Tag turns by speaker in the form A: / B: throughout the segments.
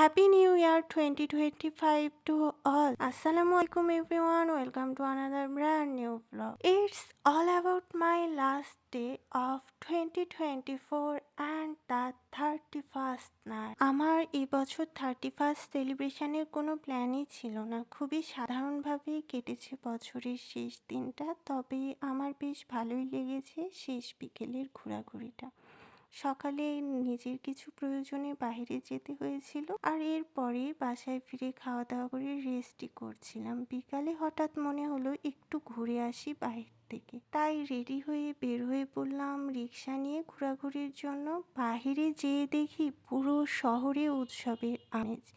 A: Happy new year twenty twenty five to all আসসালামু আলাইকুম everyone welcome to another brand new blog it's all about my last day of twenty twenty four and the thirty first night আমার এই বছর thirty first সেলিব্রেশনের কোনো প্ল্যানই ছিল না। খুবই সাধারণভাবেই কেটেছে বছরের শেষ দিনটা, তবে আমার বেশ ভালোই লেগেছে শেষ বিকেলের ঘোরাঘুরিটা। সকালে নিজের কিছু প্রয়োজনে বাইরে যেতে হয়েছিল আর এরপরে বাসায় ফিরে খাওয়া দাওয়া করে রেস্টই করছিলাম। বিকালে হঠাৎ মনে হলো একটু ঘুরে আসি বাইরে থেকে। তাই রেডি হয়ে বের হয়ে পড়লাম রিক্সা নিয়ে ঘোরাঘুরির জন্য। বাহিরে যেয়ে দেখি পুরো শহরে উৎসবের আমেজ।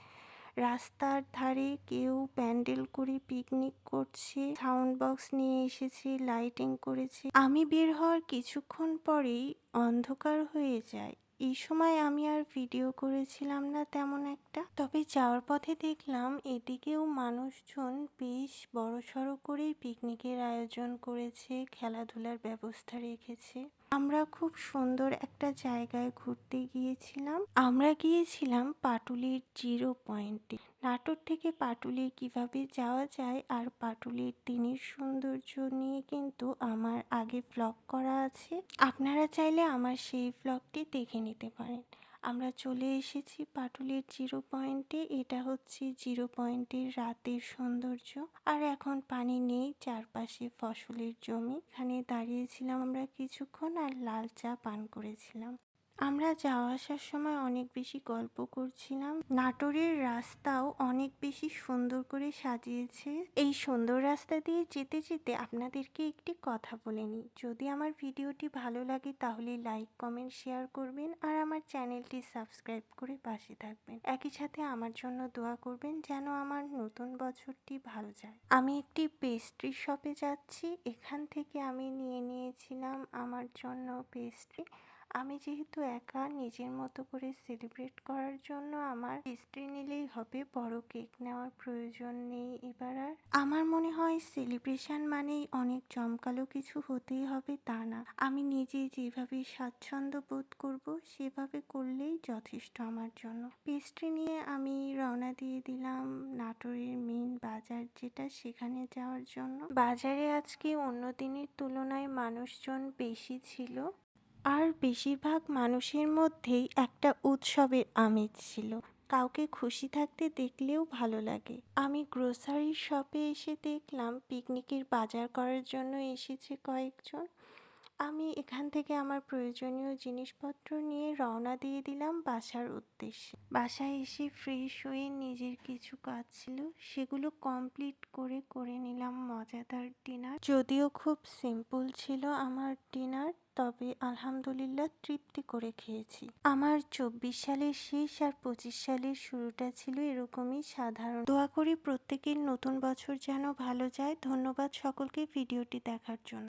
A: রাস্তার ধারে কেউ প্যান্ডেল করে পিকনিক করছে সাউন্ড বক্স নিয়ে এসেছে লাইটিং করেছে। আমি বের হওয়ার কিছুক্ষণ পরেই অন্ধকার হয়ে যায়। এই সময় আমি আর ভিডিও করেছিলাম না তেমন একটা। তবে যাওয়ার পথে দেখলাম এদিকেও মানুষজন বেশ বড়সড় করেই পিকনিকের আয়োজন করেছে, খেলাধুলার ব্যবস্থা রেখেছে। আমরা খুব সুন্দর একটা জায়গায় ঘুরতে গিয়েছিলাম। আমরা গিয়েছিলাম পাটুলির জিরো পয়েন্টে। নাটোর থেকে পাটুলি কীভাবে যাওয়া যায় আর পাটুলির দিনের সৌন্দর্য নিয়ে কিন্তু আমার আগে ব্লগ করা আছে। আপনারা চাইলে আমার সেই ব্লগটি দেখে নিতে পারেন। আমরা চলে এসেছি পাটুলির জিরো পয়েন্টে। এটা হচ্ছে জিরো পয়েন্টের রাতের সৌন্দর্য। আর এখন পানি নেই, চারপাশে ফসলের জমি। এখানে দাঁড়িয়েছিলাম আমরা কিছুক্ষণ আর লাল চা পান করেছিলাম। আমরা যাওয়া আসার সময় অনেক বেশি গল্প করছিলাম। নাটোরের রাস্তাও অনেক বেশি সুন্দর করে সাজিয়েছে। এই সুন্দর রাস্তা দিয়ে যেতে যেতে আপনাদেরকে একটি কথা বলে নিই। যদি আমার ভিডিওটি ভালো লাগে তাহলে লাইক, কমেন্ট, শেয়ার করবেন আর আমার চ্যানেলটি সাবস্ক্রাইব করে পাশে থাকবেন। একই সাথে আমার জন্য দোয়া করবেন যেন আমার নতুন বছরটি ভালো যায়। আমি একটি পেস্ট্রি শপে যাচ্ছি। এখান থেকে আমি নিয়ে নিয়েছিলাম আমার জন্য পেস্ট্রি আমি যেহেতু একা, নিজের মতো করে সেলিব্রেট করার জন্য আমার পেস্ট্রি নিলেই হবে, বড় কেক নেওয়ার প্রয়োজন নেই এবার আর। আমার মনে হয় সেলিব্রেশন মানেই অনেক জমকালো কিছু হতেই হবে তা না। আমি নিজে যেভাবে স্বাচ্ছন্দ্য বোধ করব, সেভাবে করলেই যথেষ্ট আমার জন্য। পেস্ট্রি নিয়ে আমি রওনা দিয়ে দিলাম নাটোরের মেন বাজার, যেটা সেখানে যাওয়ার জন্য। বাজারে আজকে অন্য দিনের তুলনায় মানুষজন বেশি ছিল। আর বেশিরভাগ মানুষের মধ্যেই একটা উৎসবের আমেজ ছিল। কাউকে খুশি থাকতে দেখলেও ভালো লাগে। আমি গ্রোসারি শপে এসে দেখলাম পিকনিকের বাজার করার জন্য এসেছে কয়েকজন। আমি এখান থেকে আমার প্রয়োজনীয় জিনিসপত্র নিয়ে রওনা দিয়ে দিলাম বাসার উদ্দেশ্যে। বাসায় এসে ফ্রেশ হয়ে নিজের কিছু কাজ ছিল, সেগুলো কমপ্লিট করে করে নিলাম মজাদার ডিনার যদিও খুব সিম্পল ছিল আমার ডিনার তবে আলহামদুলিল্লাহ তৃপ্তি করে খেয়েছি। আমার চব্বিশ সালের শেষ আর পঁচিশ সালের শুরুটা ছিল এরকমই সাধারণ। দোয়া করি প্রত্যেকের নতুন বছর যেন ভালো যায়। ধন্যবাদ সকলকে ভিডিওটি দেখার জন্য।